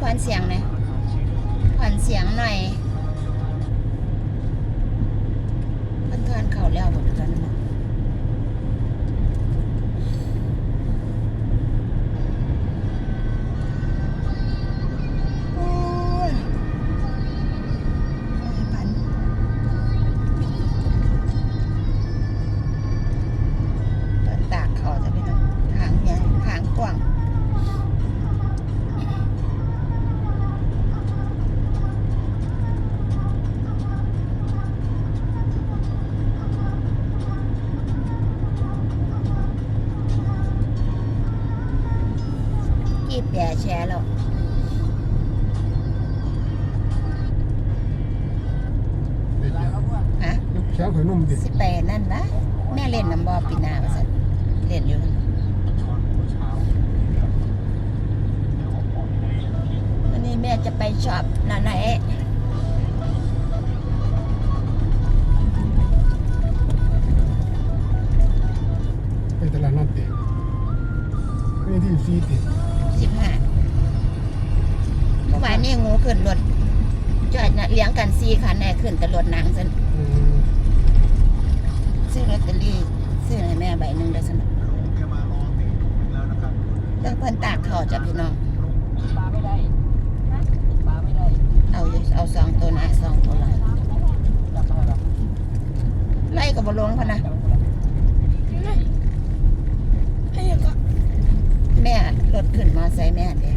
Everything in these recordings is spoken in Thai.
ผ่อนเสียงหน่อยผ่อนเสียงหน่อยเพื่อนทานเขาวแล้วหมดแล้วนั่น บแย่แชร์แล้วเด็กฮะยกแขนข่อยนุ่มดิสิไปนั่นนะแม่เล่นน้ำบอปีหนาว่าสันเล่นอยู่ วันนี้แม่จะไปช็อปนาไหน สี่คันแน่ขึ้นแต่รถนางสันอืมซื้อลอตเตอรี่ซื้อให้แม่ใบหนึ่งได้สนะต้องเพิ่นตากเขาจ้ะพี่น้องปลาไม่ได้ปลาไม่ได้เอาอยู่เอาสองตัวหน้าสองตัวหลังจับมาแล้วไล่กับบลงพะนะไอ้ยังก็แม่รถขึ้นมาใส่แม่เด้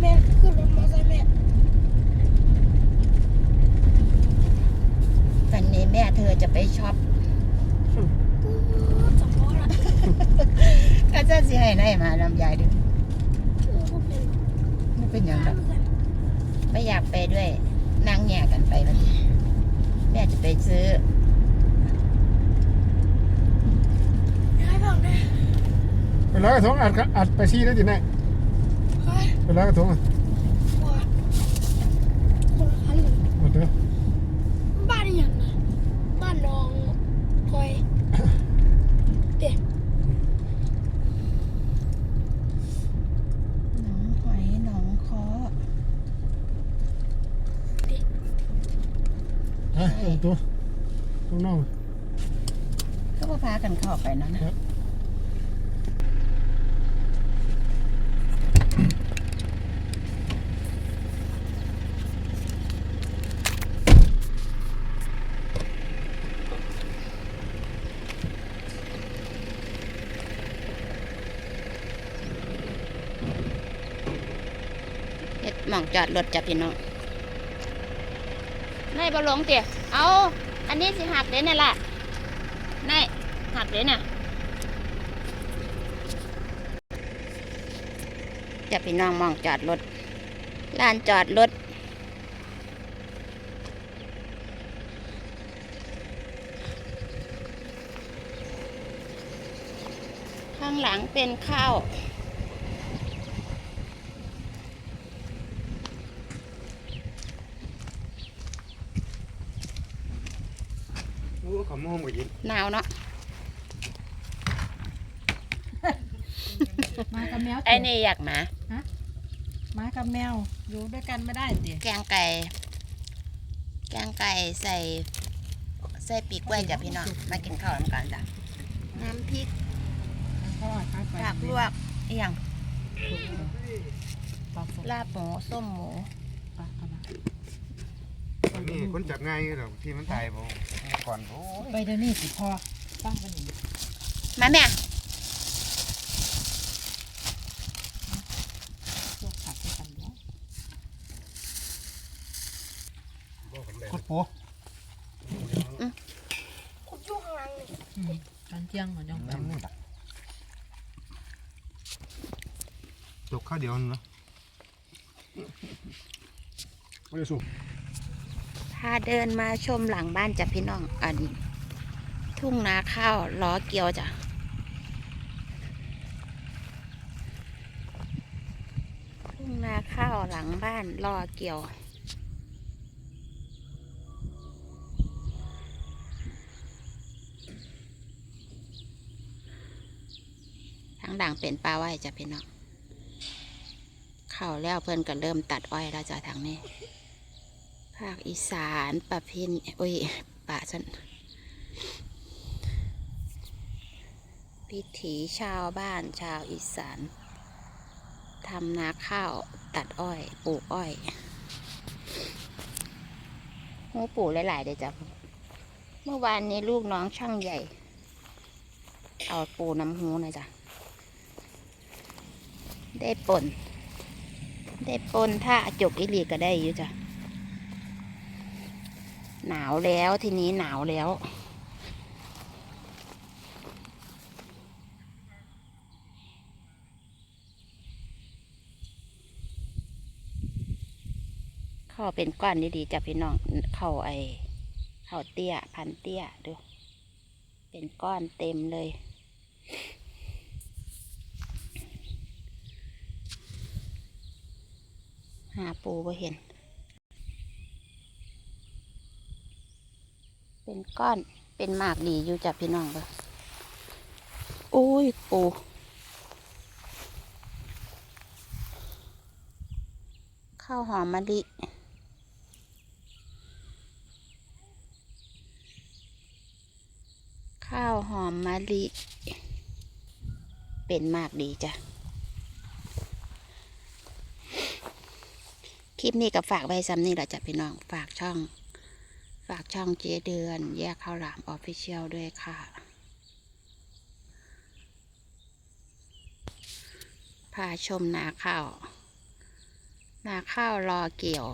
แม่ขึ้นรถมอไซค์แม่ วันนี้แม่เธอจะไปช็อป กูจับล้อละ ก็จะสิให้ได้ มาลำยายดิเออพวกเป็นไม่เป็นอย่างน้ำดอกเหมือนกันไม่อยากไปด้วย นั่งแง่กันไปวันนี้แม่จะไปซื้อให้ฟังนะเวลากระทงอัดก็อัดไปซี่ได้ดิแน่เฮ้ยเวลากระทงอะปวดคนละคันเลยหมดเด้อบ้านนี่ยังนะบ้านน้องคอยเด็ก หนองหอยหนองคอ ฮะเอาตัวตัวน้องก็พากันเข้าไปเนาะนะเฮ็ดหมองจอดรถจ้ะพี่น้อง นายบอลงเตี๋ยเอาอันนี้สิหักเด้นี่ล่ะนายหักเด้น่ะจะพี่น้องมองจอดรถลานจอดรถข้างหลังเป็นข้าว โอ้ขมอมกับยินหนาวเนาะมากับแมวไอ้นี่อยากมามากับแมวอยู่ด้วยกันไม่ได้สิแกงไก่แกงไก่ใส่ใส่ปีกกล้วยจ้ะพี่น้องมากินข้าวน้ำกันจ้ะน้ำพริกเขาอดไปไปผักลวกอหย่างปลาสดลาบหมูส้มหมูปลาเอามา นี่คนจับง่ายหรอกที่มันตายผมก่อนโอ้ยไปเดี๋ยวนี้สิพอป้าวันนี้มาแม่พวกผักด้วยกันเดี๋ยวกดปูคนอยู่ข้างหลังนี่อืมตอนเที่ยงมันยังไปน้ำนี่ดักจบข้าวเดียวนั่นเหรอไม่ได้สูบ พาเดินมาชมหลังบ้านจ้ะพี่น้อง อัน ทุ่งนาข้าวล้อเกียวจ้ะ ทุ่งนาข้าวหลังบ้านล้อเกียว ทั้งด่างเป็นปลาไว้จ้ะพี่น้อง เขาข้าแล้วเพื่อนก็เริ่มตัดอ้อยแล้วจ้ะทางนี้ ภาคอีสานประเพณโอ้ยป่าฉันพิถีชาวบ้านชาวอีสานทำนาข้าวตัดอ้อย ปลูกอ้อยหูปลูกหลาย ๆ เดี๋ยวจ้ะเมื่อวานนี้ลูกน้องช่างใหญ่ เอาปูน้ำหูหนะจ๊ะ ได้ปน ได้ปนถ้าจกอิลีก็ได้อยู่จ้ะ หนาวแล้วทีนี้หนาวแล้ว เข้าเป็นก้อนดีๆจ้ะพี่น้องเข้าไอเข้าเตี้ย พันเตี้ยดู เป็นก้อนเต็มเลยหาปูบ่เห็น เป็นก้อนเป็นหมากดีอยู่จ้ะพี่น้องเบ่โอ้ยปูข้าวหอมมะลิข้าวหอมมะลิเป็นมากดีจ้ะ คลิปนี้ก็ฝากไว้ซ้ำนี่แหละจ้ะพี่น้อง ฝากช่องฝากช่องเจเดือน แยกข้าวหลามออฟฟิเชียลด้วยค่ะ พาชมนาข้าว นาข้าวรอเกี่ยว